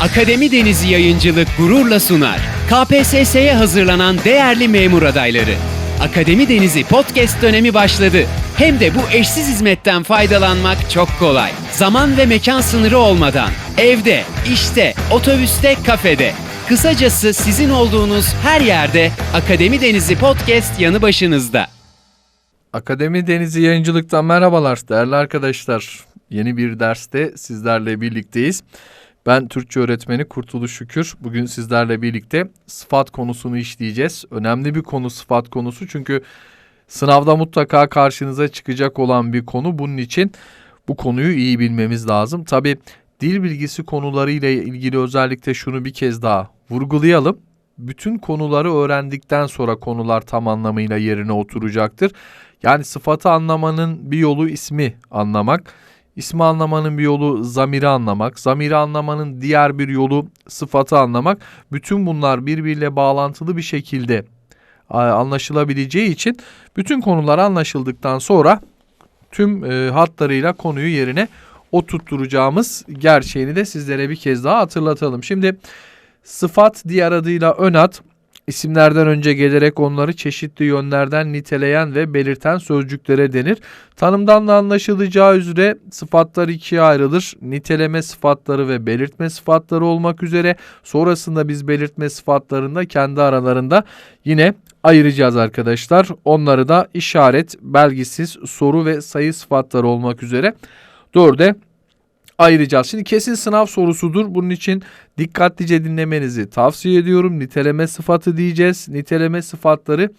Akademi Denizi Yayıncılık gururla sunar. KPSS'ye hazırlanan değerli memur adayları. Akademi Denizi podcast dönemi başladı. Hem de bu eşsiz hizmetten faydalanmak çok kolay. Zaman ve mekan sınırı olmadan. Evde, işte, otobüste, kafede. Kısacası sizin olduğunuz her yerde Akademi Denizi podcast yanı başınızda. Akademi Denizi Yayıncılık'tan merhabalar değerli arkadaşlar. Yeni bir derste sizlerle birlikteyiz. Ben Türkçe öğretmeni Kurtuluş Şükür. Bugün sizlerle birlikte sıfat konusunu işleyeceğiz. Önemli bir konu sıfat konusu çünkü sınavda mutlaka karşınıza çıkacak olan bir konu. Bunun için bu konuyu iyi bilmemiz lazım. Tabi dil bilgisi konularıyla ilgili özellikle şunu bir kez daha vurgulayalım. Bütün konuları öğrendikten sonra konular tam anlamıyla yerine oturacaktır. Yani sıfatı anlamanın bir yolu ismi anlamak. İsmi anlamanın bir yolu zamiri anlamak. Zamiri anlamanın diğer bir yolu sıfatı anlamak. Bütün bunlar birbiriyle bağlantılı bir şekilde anlaşılabileceği için bütün konular anlaşıldıktan sonra tüm e, hatlarıyla konuyu yerine oturtturacağımız gerçeğini de sizlere bir kez daha hatırlatalım. Şimdi sıfat diğer adıyla ön ad isimlerden önce gelerek onları çeşitli yönlerden niteleyen ve belirten sözcüklere denir. Tanımdan da anlaşılacağı üzere sıfatlar ikiye ayrılır. Niteleme sıfatları ve belirtme sıfatları olmak üzere sonrasında biz belirtme sıfatlarında kendi aralarında yine ayıracağız arkadaşlar. Onları da işaret, belgisiz, soru ve sayı sıfatları olmak üzere dörde ayıracağız. Şimdi kesin sınav sorusudur. Bunun için dikkatlice dinlemenizi tavsiye ediyorum. Niteleme sıfatı diyeceğiz. Niteleme sıfatları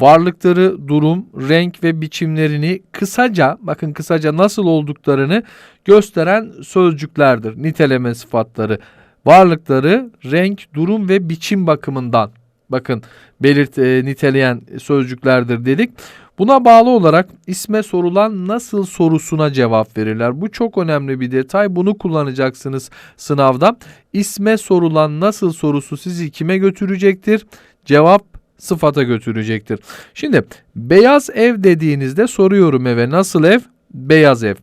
varlıkları, durum, renk ve biçimlerini kısaca bakın kısaca nasıl olduklarını gösteren sözcüklerdir. Niteleme sıfatları varlıkları, renk, durum ve biçim bakımından bakın belirt e, niteleyen sözcüklerdir dedik. Buna bağlı olarak isme sorulan nasıl sorusuna cevap verirler. Bu çok önemli bir detay. Bunu kullanacaksınız sınavda. İsme sorulan nasıl sorusu sizi kime götürecektir? Cevap sıfata götürecektir. Şimdi beyaz ev dediğinizde soruyorum eve nasıl ev? Beyaz ev.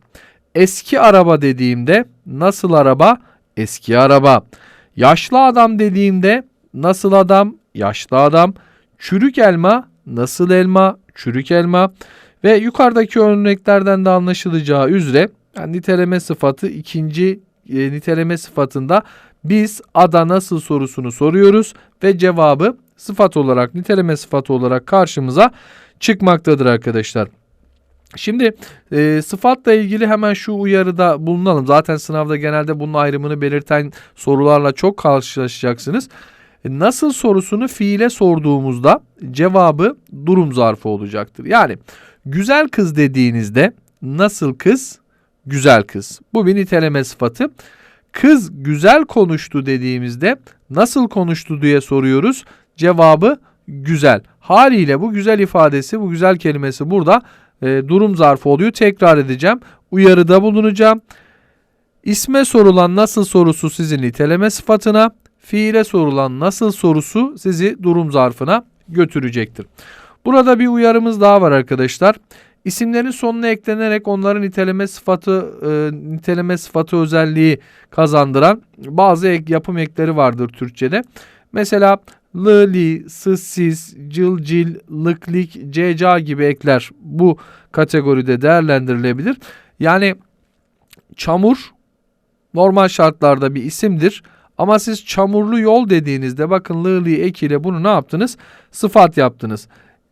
Eski araba dediğimde nasıl araba? Eski araba. Yaşlı adam dediğimde nasıl adam? Yaşlı adam. Çürük elma nasıl elma? Çürük elma. Ve yukarıdaki örneklerden de anlaşılacağı üzere yani niteleme sıfatı ikinci e, niteleme sıfatında biz ada nasıl sorusunu soruyoruz ve cevabı sıfat olarak niteleme sıfatı olarak karşımıza çıkmaktadır arkadaşlar. Şimdi e, sıfatla ilgili hemen şu uyarıda bulunalım. Zaten sınavda genelde bunun ayrımını belirten sorularla çok karşılaşacaksınız. E, nasıl sorusunu fiile sorduğumuzda cevabı durum zarfı olacaktır. Yani güzel kız dediğinizde nasıl kız? Güzel kız. Bu bir niteleme sıfatı. Kız güzel konuştu dediğimizde nasıl konuştu diye soruyoruz. Cevabı güzel. Haliyle bu güzel ifadesi, bu güzel kelimesi burada e, durum zarfı oluyor. Tekrar edeceğim. Uyarıda bulunacağım. İsme sorulan nasıl sorusu sizin niteleme sıfatına, fiile sorulan nasıl sorusu sizi durum zarfına götürecektir. Burada bir uyarımız daha var arkadaşlar. İsimlerin sonuna eklenerek onların niteleme sıfatı e, niteleme sıfatı özelliği kazandıran bazı ek, yapım ekleri vardır Türkçede. Mesela lı, li, sı, siz, cıl, cil, lık, lik, ceca gibi ekler bu kategoride değerlendirilebilir. Yani çamur normal şartlarda bir isimdir. Ama siz çamurlu yol dediğinizde bakın lı, li ekiyle bunu ne yaptınız? Sıfat yaptınız.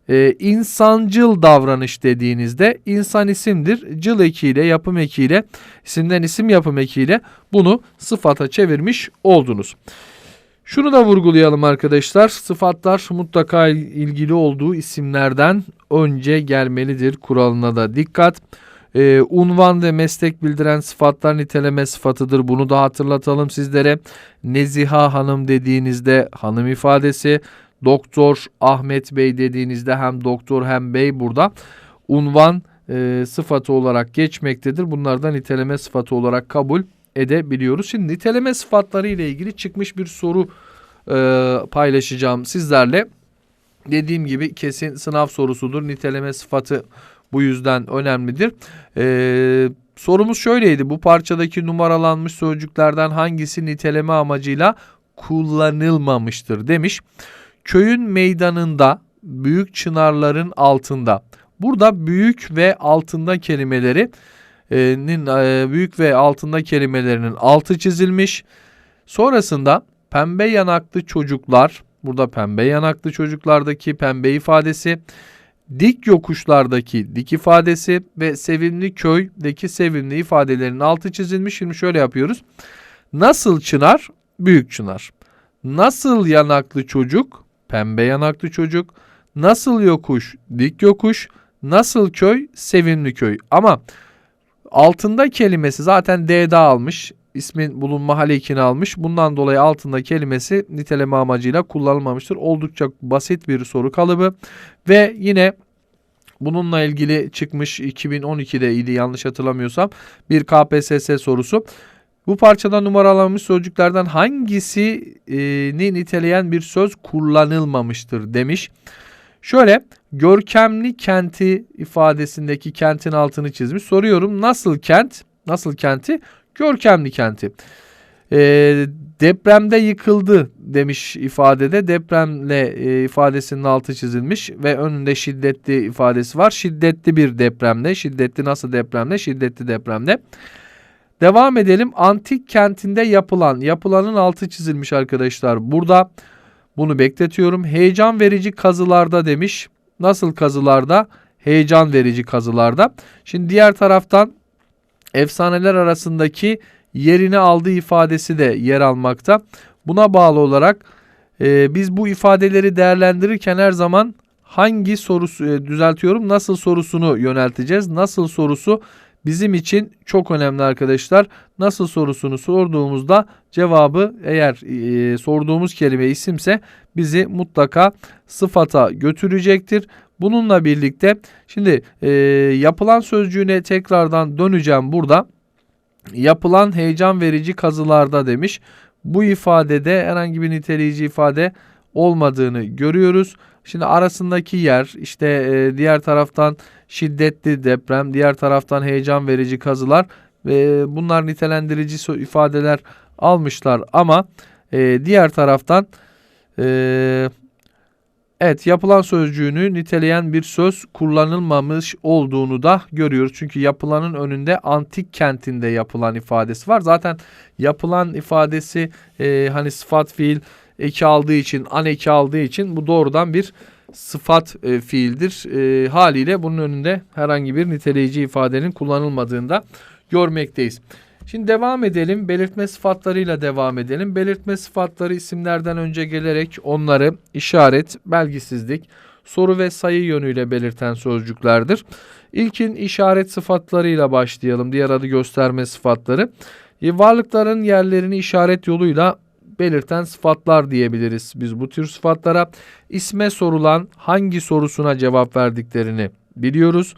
Ee, insancıl davranış dediğinizde insan isimdir. Cıl ekiyle yapım ekiyle isimden isim yapım ekiyle bunu sıfata çevirmiş oldunuz. Şunu da vurgulayalım arkadaşlar. Sıfatlar mutlaka ilgili olduğu isimlerden önce gelmelidir kuralına da dikkat. Ee, unvan ve meslek bildiren sıfatlar niteleme sıfatıdır. Bunu da hatırlatalım sizlere. Neziha Hanım dediğinizde hanım ifadesi. Doktor Ahmet Bey dediğinizde hem doktor hem bey burada unvan e, sıfatı olarak geçmektedir. Bunlardan niteleme sıfatı olarak kabul edebiliyoruz. Şimdi niteleme sıfatları ile ilgili çıkmış bir soru e, paylaşacağım sizlerle. Dediğim gibi kesin sınav sorusudur. Niteleme sıfatı bu yüzden önemlidir. E, sorumuz şöyleydi. Bu parçadaki numaralanmış sözcüklerden hangisi niteleme amacıyla kullanılmamıştır demiş. Köyün meydanında büyük çınarların altında. Burada büyük ve altında kelimeleri e, e, büyük ve altında kelimelerinin altı çizilmiş. Sonrasında pembe yanaklı çocuklar, burada pembe yanaklı çocuklardaki pembe ifadesi, dik yokuşlardaki dik ifadesi ve sevimli köydeki sevimli ifadelerin altı çizilmiş. Şimdi şöyle yapıyoruz. Nasıl çınar? Büyük çınar. Nasıl yanaklı çocuk? Pembe yanaklı çocuk. Nasıl yokuş? Dik yokuş. Nasıl köy? Sevimli köy. Ama altında kelimesi zaten D'de almış. İsmin bulunma hal ekini almış. Bundan dolayı altında kelimesi niteleme amacıyla kullanılmamıştır. Oldukça basit bir soru kalıbı. Ve yine bununla ilgili çıkmış 2012'de idi yanlış hatırlamıyorsam bir KPSS sorusu. Bu parçada numaralanmış sözcüklerden hangisini niteleyen bir söz kullanılmamıştır demiş. Şöyle görkemli kenti ifadesindeki kentin altını çizmiş. Soruyorum nasıl kent? Nasıl kenti? Görkemli kenti. Ee, depremde yıkıldı demiş ifadede. Depremle e, ifadesinin altı çizilmiş ve önünde şiddetli ifadesi var. Şiddetli bir depremde. Şiddetli nasıl depremde? Şiddetli depremde. Devam edelim. Antik kentinde yapılan. Yapılanın altı çizilmiş arkadaşlar. Burada bunu bekletiyorum. Heyecan verici kazılarda demiş. Nasıl kazılarda? Heyecan verici kazılarda. Şimdi diğer taraftan efsaneler arasındaki yerini aldığı ifadesi de yer almakta. Buna bağlı olarak e, biz bu ifadeleri değerlendirirken her zaman hangi sorusu e, düzeltiyorum nasıl sorusunu yönelteceğiz. Nasıl sorusu bizim için çok önemli arkadaşlar. Nasıl sorusunu sorduğumuzda cevabı eğer e, sorduğumuz kelime isimse bizi mutlaka sıfata götürecektir. Bununla birlikte şimdi e, yapılan sözcüğüne tekrardan döneceğim burada. Yapılan heyecan verici kazılarda demiş. Bu ifadede herhangi bir niteleyici ifade olmadığını görüyoruz. Şimdi arasındaki yer işte e, diğer taraftan şiddetli deprem, diğer taraftan heyecan verici kazılar ve bunlar nitelendirici ifadeler almışlar ama e, diğer taraftan e, evet yapılan sözcüğünü niteleyen bir söz kullanılmamış olduğunu da görüyoruz. Çünkü yapılanın önünde antik kentinde yapılan ifadesi var. Zaten yapılan ifadesi e, hani sıfat fiil eki aldığı için, an eki aldığı için bu doğrudan bir sıfat e, fiildir. E, haliyle bunun önünde herhangi bir niteleyici ifadenin kullanılmadığında görmekteyiz. Şimdi devam edelim. Belirtme sıfatlarıyla devam edelim. Belirtme sıfatları isimlerden önce gelerek onları işaret, belgisizlik, soru ve sayı yönüyle belirten sözcüklerdir. İlkin işaret sıfatlarıyla başlayalım. Diğer adı gösterme sıfatları. E, varlıkların yerlerini işaret yoluyla belirten sıfatlar diyebiliriz biz bu tür sıfatlara. isme sorulan hangi sorusuna cevap verdiklerini biliyoruz.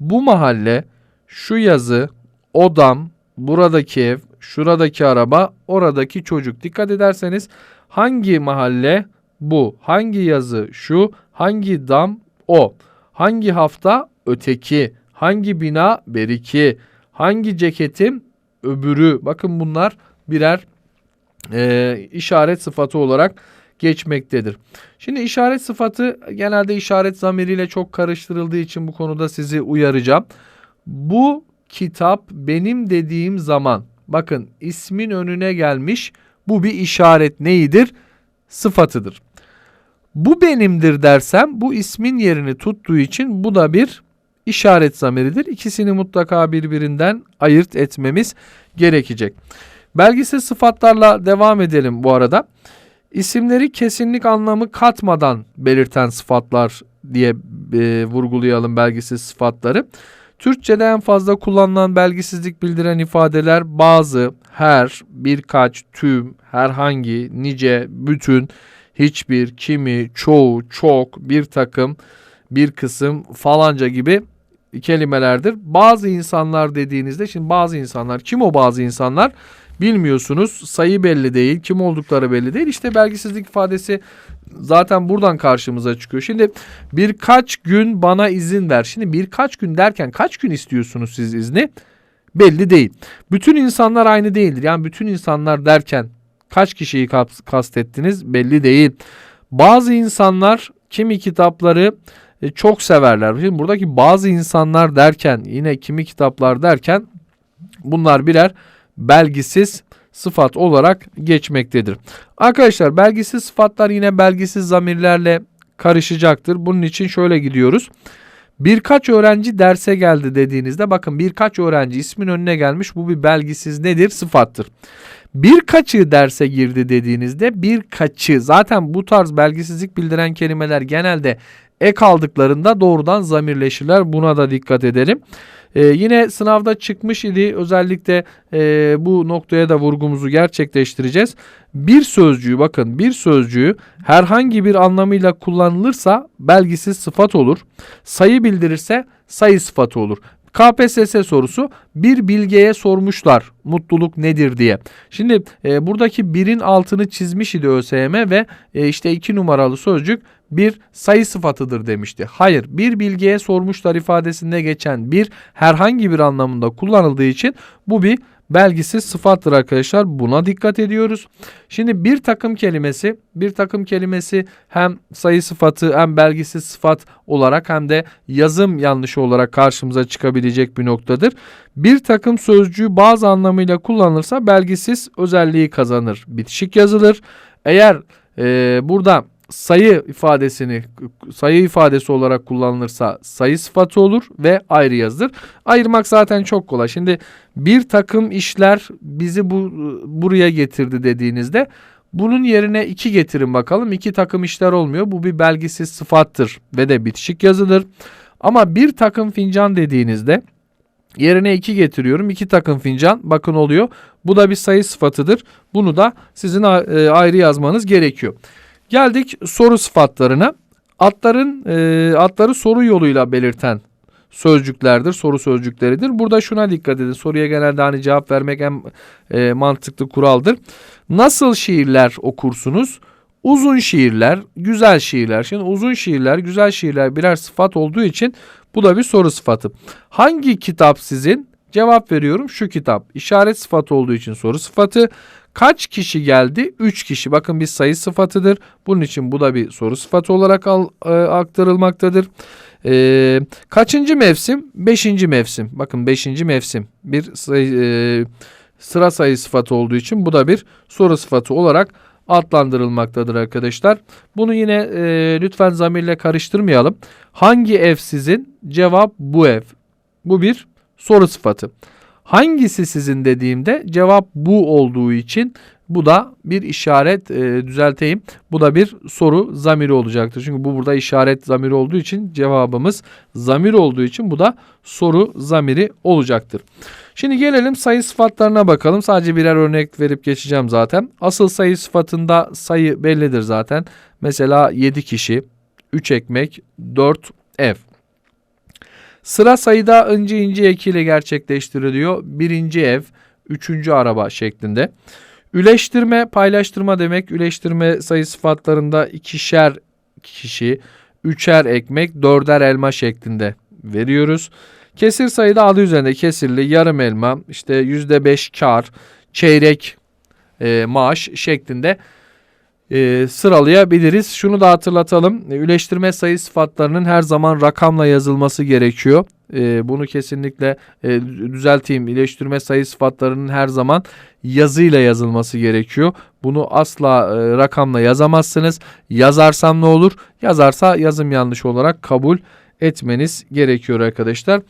Bu mahalle, şu yazı, odam, buradaki ev, şuradaki araba, oradaki çocuk. Dikkat ederseniz hangi mahalle bu, hangi yazı şu, hangi dam o, hangi hafta öteki, hangi bina beriki, hangi ceketim öbürü. Bakın bunlar birer e, işaret sıfatı olarak geçmektedir. Şimdi işaret sıfatı genelde işaret zamiriyle çok karıştırıldığı için bu konuda sizi uyaracağım. Bu kitap benim dediğim zaman bakın ismin önüne gelmiş bu bir işaret neyidir? Sıfatıdır. Bu benimdir dersem bu ismin yerini tuttuğu için bu da bir işaret zamiridir. İkisini mutlaka birbirinden ayırt etmemiz gerekecek. Belgesel sıfatlarla devam edelim bu arada. İsimleri kesinlik anlamı katmadan belirten sıfatlar diye e, vurgulayalım belgisiz sıfatları. Türkçe'de en fazla kullanılan belgisizlik bildiren ifadeler bazı, her, birkaç, tüm, herhangi, nice, bütün, hiçbir, kimi, çoğu, çok, bir takım, bir kısım falanca gibi kelimelerdir. Bazı insanlar dediğinizde şimdi bazı insanlar kim o bazı insanlar? Bilmiyorsunuz. Sayı belli değil. Kim oldukları belli değil. İşte belgisizlik ifadesi zaten buradan karşımıza çıkıyor. Şimdi birkaç gün bana izin ver. Şimdi birkaç gün derken kaç gün istiyorsunuz siz izni? belli değil. Bütün insanlar aynı değildir. Yani bütün insanlar derken kaç kişiyi kas- kastettiniz belli değil. Bazı insanlar kimi kitapları e, çok severler. Şimdi buradaki bazı insanlar derken yine kimi kitaplar derken bunlar birer belgisiz sıfat olarak geçmektedir. Arkadaşlar belgisiz sıfatlar yine belgisiz zamirlerle karışacaktır. Bunun için şöyle gidiyoruz. Birkaç öğrenci derse geldi dediğinizde bakın birkaç öğrenci ismin önüne gelmiş bu bir belgisiz nedir? Sıfattır. Birkaçı derse girdi dediğinizde birkaçı zaten bu tarz belgisizlik bildiren kelimeler genelde ek aldıklarında doğrudan zamirleşirler. Buna da dikkat edelim. Ee, yine sınavda çıkmış idi. Özellikle e, bu noktaya da vurgumuzu gerçekleştireceğiz. Bir sözcüğü bakın bir sözcüğü herhangi bir anlamıyla kullanılırsa belgisiz sıfat olur. Sayı bildirirse sayı sıfatı olur. KPSS sorusu bir bilgeye sormuşlar mutluluk nedir diye. Şimdi e, buradaki birin altını çizmiş idi ÖSYM ve e, işte iki numaralı sözcük bir sayı sıfatıdır demişti. Hayır bir bilgiye sormuşlar ifadesinde geçen bir herhangi bir anlamında kullanıldığı için bu bir belgisiz sıfattır arkadaşlar. Buna dikkat ediyoruz. Şimdi bir takım kelimesi, bir takım kelimesi hem sayı sıfatı hem belgisiz sıfat olarak hem de yazım yanlışı olarak karşımıza çıkabilecek bir noktadır. Bir takım sözcüğü bazı anlamıyla kullanılırsa belgisiz özelliği kazanır. Bitişik yazılır. Eğer e, burada sayı ifadesini sayı ifadesi olarak kullanılırsa sayı sıfatı olur ve ayrı yazılır. Ayırmak zaten çok kolay. Şimdi bir takım işler bizi bu buraya getirdi dediğinizde bunun yerine iki getirin bakalım. İki takım işler olmuyor. Bu bir belgisiz sıfattır ve de bitişik yazılır. Ama bir takım fincan dediğinizde yerine iki getiriyorum. İki takım fincan bakın oluyor. Bu da bir sayı sıfatıdır. Bunu da sizin e, ayrı yazmanız gerekiyor. Geldik soru sıfatlarına. Atların e, atları soru yoluyla belirten sözcüklerdir, soru sözcükleridir. Burada şuna dikkat edin. Soruya genelde hani cevap vermek en e, mantıklı kuraldır. Nasıl şiirler okursunuz? Uzun şiirler, güzel şiirler. Şimdi uzun şiirler, güzel şiirler birer sıfat olduğu için bu da bir soru sıfatı. Hangi kitap sizin? Cevap veriyorum şu kitap. İşaret sıfatı olduğu için soru sıfatı. Kaç kişi geldi? 3 kişi. Bakın bir sayı sıfatıdır. Bunun için bu da bir soru sıfatı olarak al, e, aktarılmaktadır. E, kaçıncı mevsim? Beşinci mevsim. Bakın beşinci mevsim. Bir sayı, e, sıra sayı sıfatı olduğu için bu da bir soru sıfatı olarak adlandırılmaktadır arkadaşlar. Bunu yine e, lütfen zamirle karıştırmayalım. Hangi ev sizin? Cevap bu ev. Bu bir soru sıfatı. Hangisi sizin dediğimde cevap bu olduğu için bu da bir işaret e, düzelteyim. Bu da bir soru zamiri olacaktır. Çünkü bu burada işaret zamiri olduğu için cevabımız zamir olduğu için bu da soru zamiri olacaktır. Şimdi gelelim sayı sıfatlarına bakalım. Sadece birer örnek verip geçeceğim zaten. Asıl sayı sıfatında sayı bellidir zaten. Mesela 7 kişi, 3 ekmek, 4 ev. Sıra sayıda ince ince ekiyle gerçekleştiriliyor. Birinci ev, üçüncü araba şeklinde. Üleştirme, paylaştırma demek. Üleştirme sayı sıfatlarında ikişer kişi, üçer ekmek, dörder elma şeklinde veriyoruz. Kesir sayıda adı üzerinde kesirli, yarım elma, işte yüzde beş kar, çeyrek e, maaş şeklinde e, sıralayabiliriz. Şunu da hatırlatalım. E, Üleştirme sayı sıfatlarının her zaman rakamla yazılması gerekiyor. E, bunu kesinlikle e, düzelteyim. İyileştirme sayı sıfatlarının her zaman yazıyla yazılması gerekiyor. Bunu asla e, rakamla yazamazsınız. Yazarsam ne olur? Yazarsa yazım yanlış olarak kabul etmeniz gerekiyor arkadaşlar.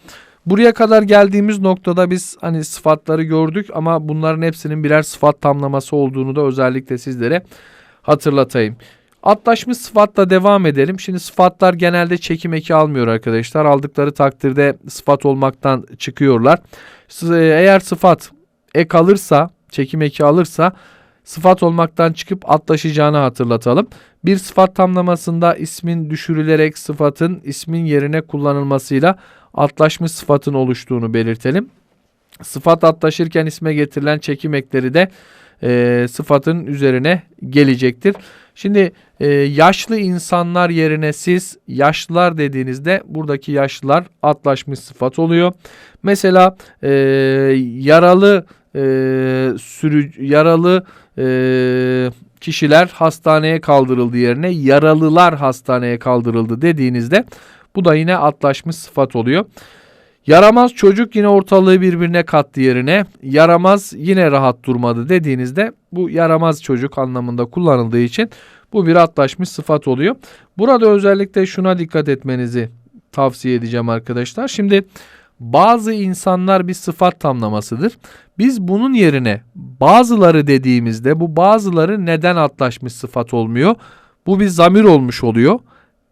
Buraya kadar geldiğimiz noktada biz hani sıfatları gördük ama bunların hepsinin birer sıfat tamlaması olduğunu da özellikle sizlere hatırlatayım. Atlaşmış sıfatla devam edelim. Şimdi sıfatlar genelde çekim eki almıyor arkadaşlar. Aldıkları takdirde sıfat olmaktan çıkıyorlar. S- Eğer sıfat ek alırsa, çekim eki alırsa sıfat olmaktan çıkıp atlaşacağını hatırlatalım. Bir sıfat tamlamasında ismin düşürülerek sıfatın ismin yerine kullanılmasıyla atlaşmış sıfatın oluştuğunu belirtelim. Sıfat atlaşırken isme getirilen çekim ekleri de e, sıfatın üzerine gelecektir. Şimdi e, yaşlı insanlar yerine siz yaşlılar dediğinizde buradaki yaşlılar atlaşmış sıfat oluyor. Mesela e, yaralı e, sürü yaralı e, kişiler hastaneye kaldırıldı yerine yaralılar hastaneye kaldırıldı dediğinizde bu da yine atlaşmış sıfat oluyor. Yaramaz çocuk yine ortalığı birbirine kattı yerine. Yaramaz yine rahat durmadı dediğinizde bu yaramaz çocuk anlamında kullanıldığı için bu bir atlaşmış sıfat oluyor. Burada özellikle şuna dikkat etmenizi tavsiye edeceğim arkadaşlar. Şimdi bazı insanlar bir sıfat tamlamasıdır. Biz bunun yerine bazıları dediğimizde bu bazıları neden atlaşmış sıfat olmuyor? Bu bir zamir olmuş oluyor.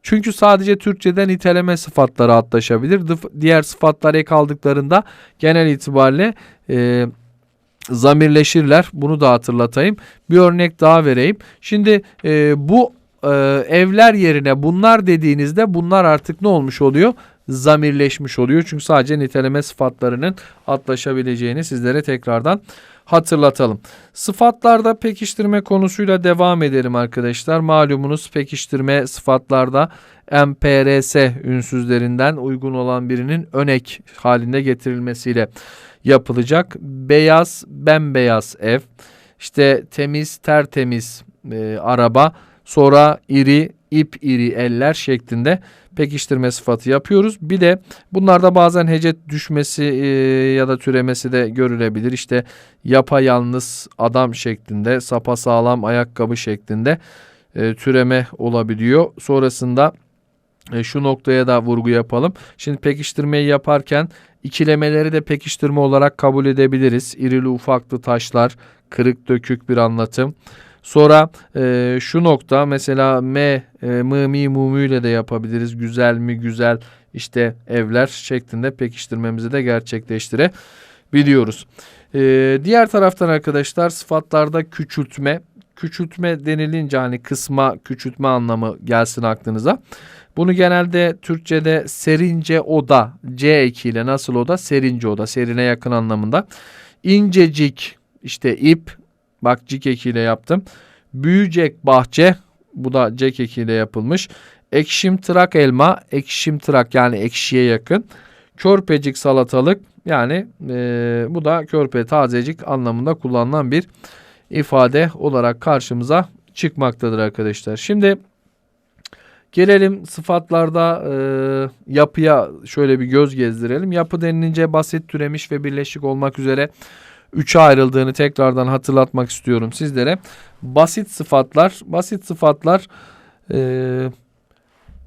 Çünkü sadece Türkçeden niteleme sıfatları atlaşabilir. Diğer sıfatlar ek aldıklarında genel itibariyle e, zamirleşirler. Bunu da hatırlatayım. Bir örnek daha vereyim. Şimdi e, bu e, evler yerine bunlar dediğinizde bunlar artık ne olmuş oluyor? Zamirleşmiş oluyor. Çünkü sadece niteleme sıfatlarının atlaşabileceğini sizlere tekrardan hatırlatalım. Sıfatlarda pekiştirme konusuyla devam edelim arkadaşlar. Malumunuz pekiştirme sıfatlarda MPRS ünsüzlerinden uygun olan birinin önek halinde getirilmesiyle yapılacak. Beyaz, bembeyaz ev, işte temiz, tertemiz e, araba, sonra iri, ip iri eller şeklinde pekiştirme sıfatı yapıyoruz. Bir de bunlarda bazen hece düşmesi e, ya da türemesi de görülebilir. İşte yapayalnız adam şeklinde, sapasağlam ayakkabı şeklinde e, türeme olabiliyor. Sonrasında e, şu noktaya da vurgu yapalım. Şimdi pekiştirmeyi yaparken ikilemeleri de pekiştirme olarak kabul edebiliriz. İrili ufaklı taşlar, kırık dökük bir anlatım. Sonra e, şu nokta mesela M, e, mı, mi, mu, mu ile de yapabiliriz. Güzel mi, güzel işte evler şeklinde pekiştirmemizi de gerçekleştirebiliyoruz. E, diğer taraftan arkadaşlar sıfatlarda küçültme. Küçültme denilince hani kısma, küçültme anlamı gelsin aklınıza. Bunu genelde Türkçe'de serince oda, C ekiyle nasıl oda? Serince oda, serine yakın anlamında. İncecik, işte ip, bak cik ekiyle yaptım. Büyücek bahçe, bu da cek ekiyle yapılmış. Ekşim tırak elma, ekşim tırak yani ekşiye yakın. Körpecik salatalık yani e, bu da körpe tazecik anlamında kullanılan bir ifade olarak karşımıza çıkmaktadır arkadaşlar. Şimdi Gelelim sıfatlarda e, yapıya şöyle bir göz gezdirelim. Yapı denilince basit, türemiş ve birleşik olmak üzere üçe ayrıldığını tekrardan hatırlatmak istiyorum sizlere. Basit sıfatlar, basit sıfatlar e,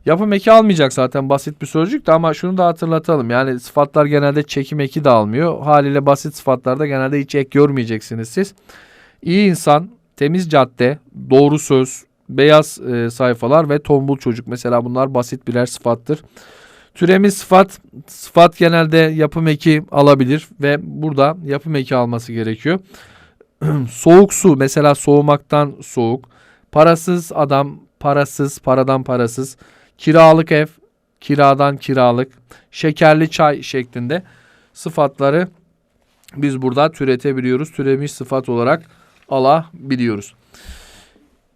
yapım eki almayacak zaten basit bir sözcük de ama şunu da hatırlatalım. Yani sıfatlar genelde çekim eki de almıyor. Haliyle basit sıfatlarda genelde hiç ek görmeyeceksiniz siz. İyi insan, temiz cadde, doğru söz, beyaz e, sayfalar ve tombul çocuk. Mesela bunlar basit birer sıfattır. Türemiş sıfat, sıfat genelde yapım eki alabilir ve burada yapım eki alması gerekiyor. soğuk su mesela soğumaktan soğuk. Parasız adam, parasız, paradan parasız. Kiralık ev, kiradan kiralık. Şekerli çay şeklinde sıfatları biz burada türetebiliyoruz. Türemiş sıfat olarak alabiliyoruz.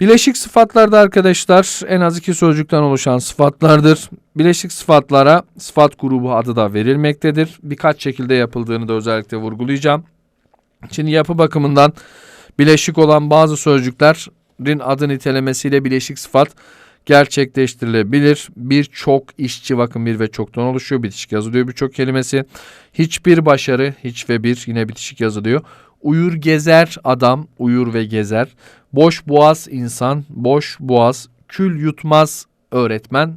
Bileşik sıfatlarda arkadaşlar en az iki sözcükten oluşan sıfatlardır. Bileşik sıfatlara sıfat grubu adı da verilmektedir. Birkaç şekilde yapıldığını da özellikle vurgulayacağım. Şimdi yapı bakımından bileşik olan bazı sözcüklerin adı nitelemesiyle bileşik sıfat gerçekleştirilebilir. Birçok işçi bakın bir ve çoktan oluşuyor. Bitişik yazılıyor birçok kelimesi. Hiçbir başarı hiç ve bir yine bitişik yazılıyor. Uyur gezer adam uyur ve gezer. Boş boğaz insan, boş boğaz, kül yutmaz öğretmen.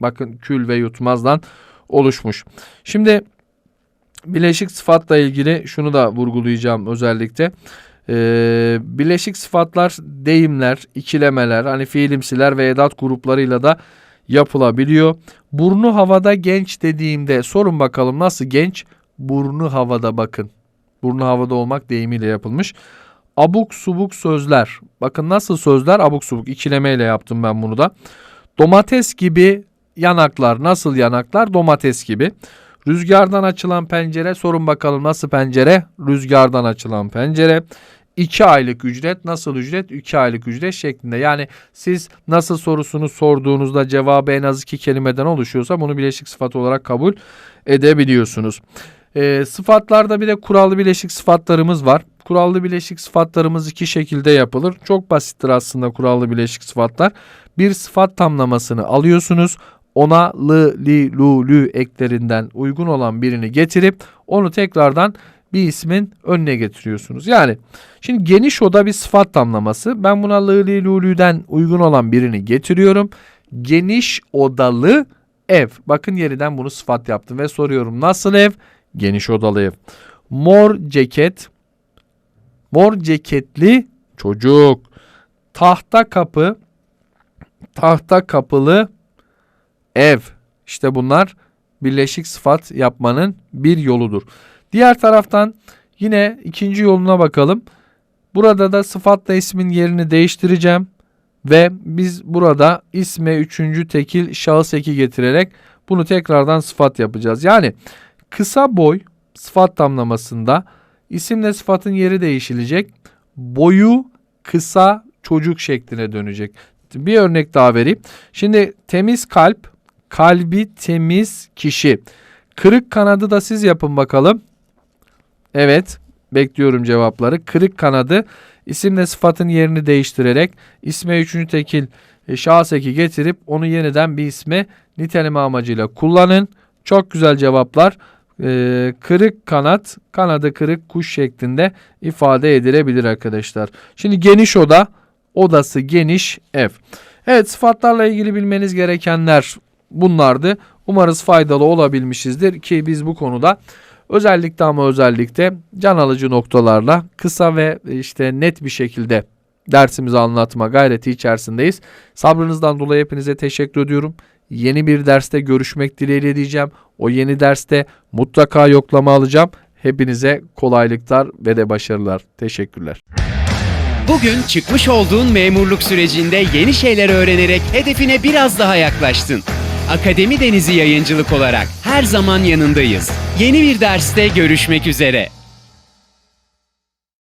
Bakın kül ve yutmazdan oluşmuş. Şimdi bileşik sıfatla ilgili şunu da vurgulayacağım özellikle. Ee, bileşik sıfatlar deyimler, ikilemeler, hani fiilimsiler ve edat gruplarıyla da yapılabiliyor. Burnu havada genç dediğimde sorun bakalım nasıl genç? Burnu havada bakın. Burnu havada olmak deyimiyle yapılmış. Abuk subuk sözler. Bakın nasıl sözler abuk subuk ikilemeyle yaptım ben bunu da. Domates gibi yanaklar. Nasıl yanaklar? Domates gibi. Rüzgardan açılan pencere. Sorun bakalım nasıl pencere? Rüzgardan açılan pencere. 2 aylık ücret, nasıl ücret? 2 aylık ücret şeklinde. Yani siz nasıl sorusunu sorduğunuzda cevabı en az iki kelimeden oluşuyorsa bunu bileşik sıfat olarak kabul edebiliyorsunuz. Ee, sıfatlarda bir de kurallı bileşik sıfatlarımız var. Kurallı bileşik sıfatlarımız iki şekilde yapılır. Çok basittir aslında kurallı bileşik sıfatlar. Bir sıfat tamlamasını alıyorsunuz. Ona lı, li, lu, lü eklerinden uygun olan birini getirip onu tekrardan bir ismin önüne getiriyorsunuz. Yani şimdi geniş oda bir sıfat tamlaması. Ben buna lı, li, lu, lü'den uygun olan birini getiriyorum. Geniş odalı ev. Bakın yeniden bunu sıfat yaptım ve soruyorum. Nasıl ev? Geniş odalı. Mor ceket. Mor ceketli çocuk. Tahta kapı. Tahta kapılı ev. İşte bunlar birleşik sıfat yapmanın bir yoludur. Diğer taraftan yine ikinci yoluna bakalım. Burada da sıfatla ismin yerini değiştireceğim ve biz burada isme üçüncü tekil şahıs eki getirerek bunu tekrardan sıfat yapacağız. Yani kısa boy sıfat tamlamasında isimle sıfatın yeri değişilecek. Boyu kısa çocuk şekline dönecek. Bir örnek daha vereyim. Şimdi temiz kalp, kalbi temiz kişi. Kırık kanadı da siz yapın bakalım. Evet, bekliyorum cevapları. Kırık kanadı isimle sıfatın yerini değiştirerek isme üçüncü tekil e, şahıs eki getirip onu yeniden bir isme niteleme amacıyla kullanın. Çok güzel cevaplar. Ee, kırık kanat, kanadı kırık kuş şeklinde ifade edilebilir arkadaşlar. Şimdi geniş oda, odası geniş ev. Evet sıfatlarla ilgili bilmeniz gerekenler bunlardı. Umarız faydalı olabilmişizdir ki biz bu konuda özellikle ama özellikle can alıcı noktalarla kısa ve işte net bir şekilde dersimizi anlatma gayreti içerisindeyiz. Sabrınızdan dolayı hepinize teşekkür ediyorum. Yeni bir derste görüşmek dileğiyle diyeceğim. O yeni derste mutlaka yoklama alacağım. Hepinize kolaylıklar ve de başarılar. Teşekkürler. Bugün çıkmış olduğun memurluk sürecinde yeni şeyler öğrenerek hedefine biraz daha yaklaştın. Akademi Denizi Yayıncılık olarak her zaman yanındayız. Yeni bir derste görüşmek üzere.